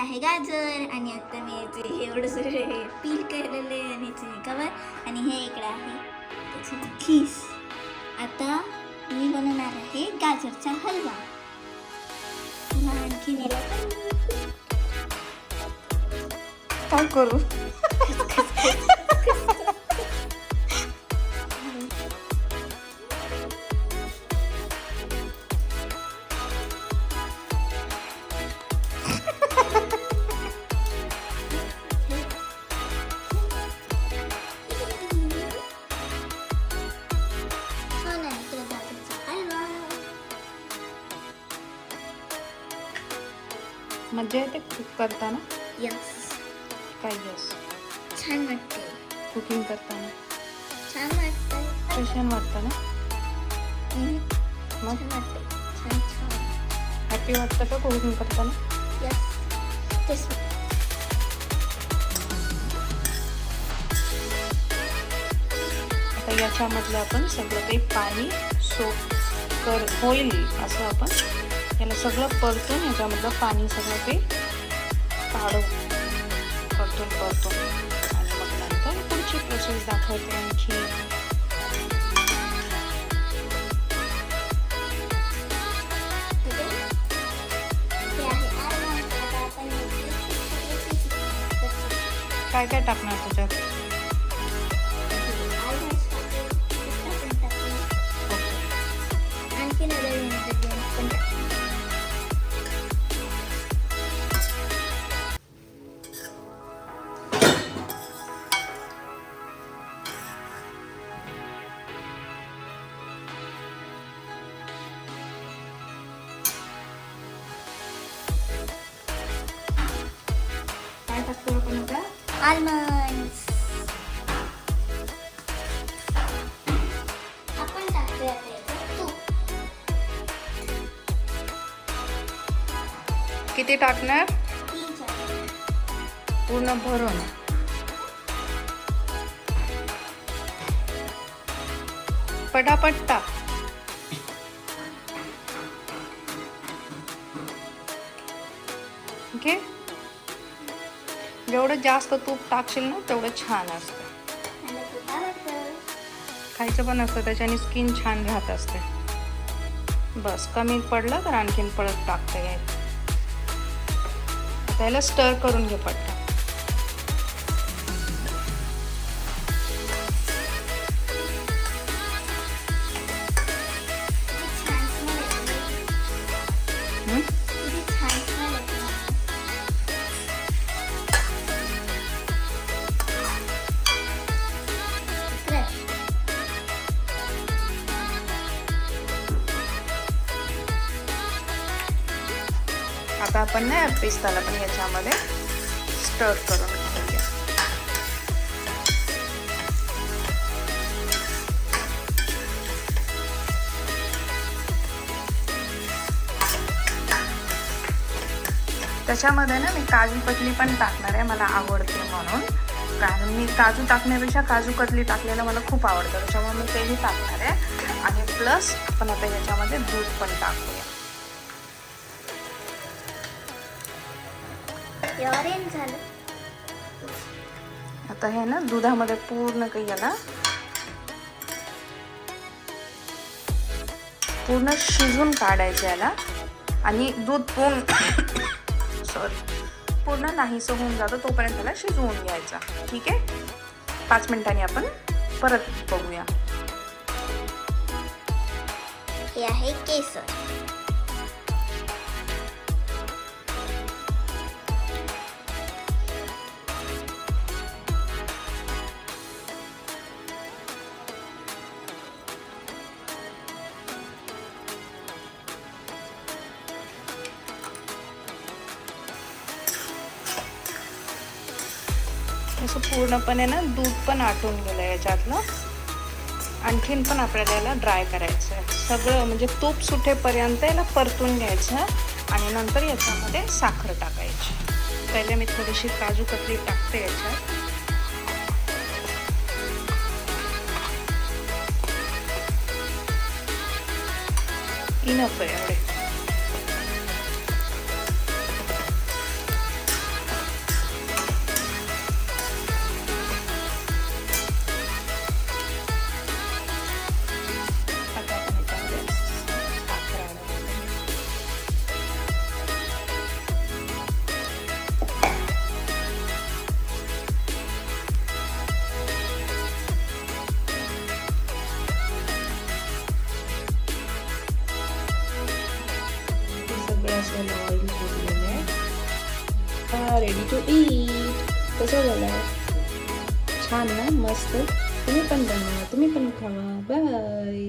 आहे गाजर आणि आता मी याचे हे एवढं पील केलेलं आहे आणि याचे कवर आणि हे इकडे आहे. त्याचे खीस आता मी बनवणार आहे गाजरचा हलवा. पुन्हा आणखी काय करू? मजा येते कुक करताना? यस काय यस छान वाटते. कुकिंग करताना? छान वाटतं छान वाटतं ना? मग? वाटते छान छान. हॅपी वाटतं का कुकिंग करताना? यस तेच आता याच्यामधलं आपण सगळं काही पाणी सोप कर होईल असं आपण याला सगळं परतून याच्यामधलं पाणी सगळं ते काढू परतून परतून. आणि मग नंतर पुढची प्रोसेस दाखवते आणखी. काय काय टाकणार त्याच्यात? Almonds. आपण टाकूया त्याच्यात तूप. किती टाकणार. पूर्ण भरून पटापट टाक ओके जेवढं जास्त तूप टाकशील ना तेवढं छान असतं. खायचं पण असतं त्याच्याने स्किन छान राहत असते. बस कमी पडलं तर आणखीन पळत टाकता. यायला आता याला स्टर करून घे पडतं आता आपण ना पिस्ताला पण याच्यामध्ये स्टर करून घेऊया. त्याच्यामध्ये ना मी काजू कतली पण टाकणार आहे मला आवडते म्हणून. कारण मी काजू टाकण्यापेक्षा काजू कतली टाकलेलं मला खूप आवडतं त्याच्यामुळे मी तेही टाकणार आहे. आणि प्लस आपण आता याच्यामध्ये दूध पण टाकूया. ऑरेंज झालं. आता हे ना दुधामध्ये पूर्ण काही याला पूर्ण शिजून काढायचं याला. आणि दूध पूर्ण सॉरी पूर्ण नाहीसं होऊन जातं तोपर्यंत त्याला शिजवून घ्यायचा. ठीक आहे? पाच मिनिटांनी आपण परत बघूया. हे आहे केसर. असं पूर्णपणे ना दूध पण आटून गेलं याच्यातलं. आणखीन पण आपल्याला याला ड्राय करायचं आहे सगळं म्हणजे तूप सुटेपर्यंत याला परतून घ्यायचं आणि नंतर याच्यामध्ये साखर टाकायची. पहिले मी थोडीशी काजू कतली टाकते याच्यात. इनफ आहे रेडी टू ईट कसं झालं? छान ना? मस्त. तुम्ही पण बनवा. तुम्ही पण खावा. बाय